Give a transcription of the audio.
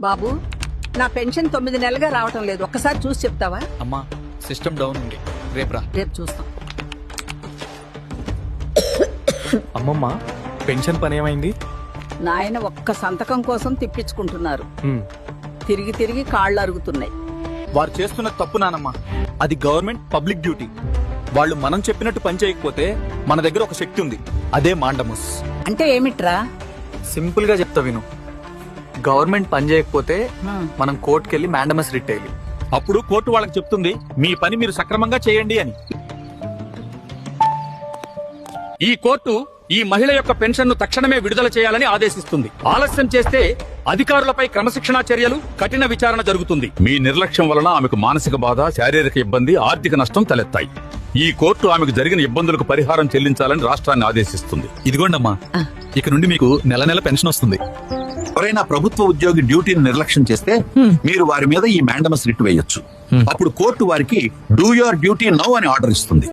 బాబు నా పెన్షన్ తొమ్మిది నెలలుగా రావటం లేదు. ఒక్కసారి చూసి చెప్తావా? అమ్మా సిస్టమ్ డౌన్ ఉంది. రేపు రా. రేపు చూస్తాం. అమ్మమ్మ పెన్షన్ పని ఏమైంది? నాయన ఒక్క సంతకం కోసం తిప్పించుకుంటున్నారు. తిరిగి తిరిగి కాళ్ళు అరుగుతున్నాయి. వారు చేస్తున్న తప్పు నానమ్మా. అది గవర్నమెంట్ పబ్లిక్ డ్యూటీ. వాళ్ళు మనం చెప్పినట్టు పని చేయకపోతే మన దగ్గర ఒక శక్తి ఉంది. అదే మాండమస్. అంటే ఏమిట్రా? సింపుల్గా చెప్తా విను. గవర్నమెంట్ పని చేయకపోతే. మనం కోర్టుకెళ్ళి మ్యాండమస్ రిట్ అయ్యి అప్పుడు కోర్టు వాళ్ళకి చెప్తుంది మీ పని మీరు సక్రమంగా చేయండి అని. ఈ కోర్టు ఈ మహిళ యొక్క పెన్షన్ను తక్షణమే విడుదల చేయాలని ఆదేశిస్తుంది. ఆలస్యం చేస్తే అధికారులపై క్రమశిక్షణా చర్యలు కఠిన విచారణ జరుగుతుంది. మీ నిర్లక్ష్యం వలన ఆమెకు మానసిక బాధ శారీరక ఇబ్బంది ఆర్థిక నష్టం తలెత్తాయి. ఈ కోర్టు ఆమెకు జరిగిన ఇబ్బందులకు పరిహారం చెల్లించాలని రాష్ట్రాన్ని ఆదేశిస్తుంది. ఇదిగోండమ్మా ఇక నుండి మీకు నెల నెల పెన్షన్ వస్తుంది. ఎవరైనా ప్రభుత్వ ఉద్యోగి డ్యూటీని నిర్లక్ష్యం చేస్తే మీరు వారి మీద ఈ మ్యాండమస్ రిట్ వేయొచ్చు. అప్పుడు కోర్టు వారికి డూ యువర్ డ్యూటీ నౌ అని ఆర్డర్ ఇస్తుంది.